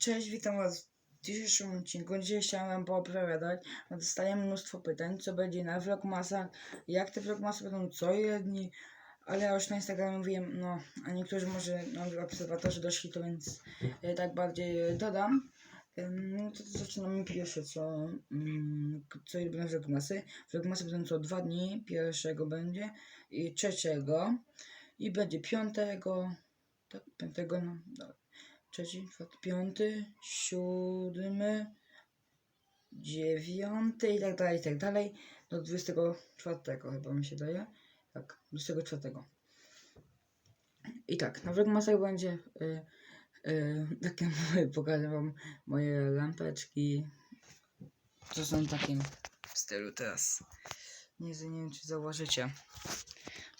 Cześć, witam was w dzisiejszym odcinku. Dzisiaj chciałem poopowiadać, bo dostajemy mnóstwo pytań, co będzie na vlogmasach, jak te vlogmasy będą co jedni, ale ja już na Instagramie mówiłem, no, a niektórzy może nowi obserwatorzy doszli, to więc e, tak bardziej e, dodam. Em, No to, to zaczynamy pierwsze, co, mm, co będą vlogmasy. Vlogmasy będą co dwa dni, pierwszego będzie i trzeciego i będzie piątego, tak, piątego, no, dobra trzeci, czwarty, piąty, siódmy, dziewiąty i tak dalej, i tak dalej. Do 24 chyba mi się daje. Tak, 24. I tak, na Vlogmasach będzie y, y, takie, pokażę wam moje lampeczki. To są w stylu teraz. Nie, nie wiem, czy zauważycie.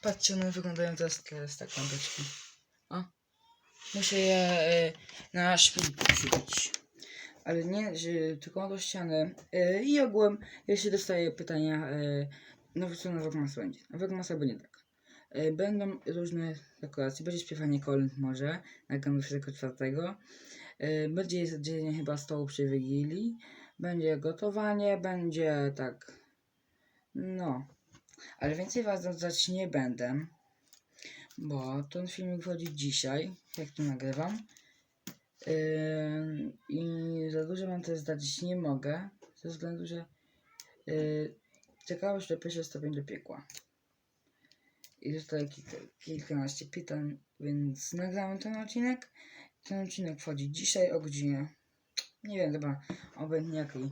Patrzcie, one wyglądają teraz, teraz tak lampeczki. O. Muszę je y, na szpilki przybić. Ale nie, że tylko do ściany. Y, I ogółem, jeśli dostaję pytania, y, no co na Wogmas będzie? Na Wogmasa będzie tak. Będą różne dekoracje. Będzie śpiewanie kolęd może na 24. Y, będzie jedzenie chyba stołu przy Wigilii. Będzie gotowanie, będzie tak. No. Ale więcej was dodać nie będę bo ten filmik wchodzi dzisiaj, jak to nagrywam. Yy, I za dużo wam też zdać nie mogę, ze względu, że yy, czekałaś do pierwszy stopień do piekła. I zostaje kilka, kilkanaście pytań, więc nagrałem ten odcinek. Ten odcinek wchodzi dzisiaj o godzinie, nie wiem, chyba obojętnie jakiej,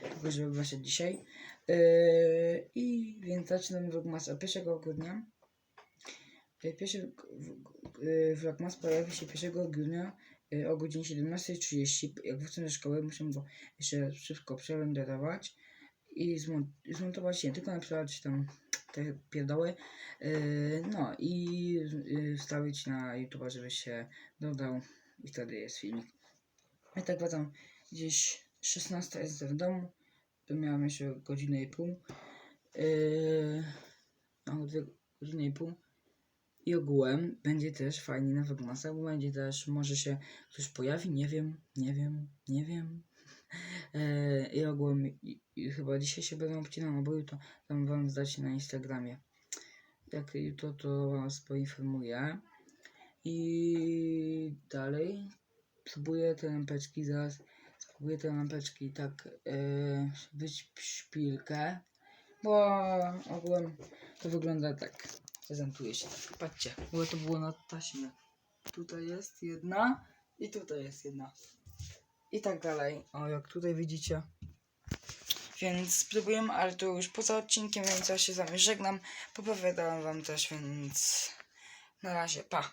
tylko żeby wyszedł dzisiaj. Yy, I więc zaczynamy vlogmas od 1 grudnia. Y, Pierwszy y, vlogmas pojawi się 1 grudnia y, o godzinie 17.30. Jak wrócę do szkoły, muszę go jeszcze szybko przerenderować i zmon- zmontować nie tylko napisać tam te pierdoły, no i wstawić na YouTube, żeby się dodał i wtedy jest filmik. I tak wracam gdzieś 16 jest w domu, to miałem jeszcze godzinę i pół. Yy, no, dwie godziny i pół. I ogółem będzie też fajnie na Wegmasach, bo będzie też, może się ktoś pojawi, nie wiem, nie wiem, nie wiem. E, I ogółem, i, i chyba dzisiaj się będą obcinał, bo jutro tam wam zdać na Instagramie. Jak jutro to was poinformuję. I dalej spróbuję te lampeczki zaraz, spróbuję te lampeczki tak e, być szpilkę, bo ogółem to wygląda tak prezentuje się. Patrzcie, bo to było na taśmie. Tutaj jest jedna i tutaj jest jedna. I tak dalej. O, jak tutaj widzicie. Więc spróbujemy, ale to już poza odcinkiem, więc ja się z wami żegnam. Popowiadałam wam też, więc na razie, pa.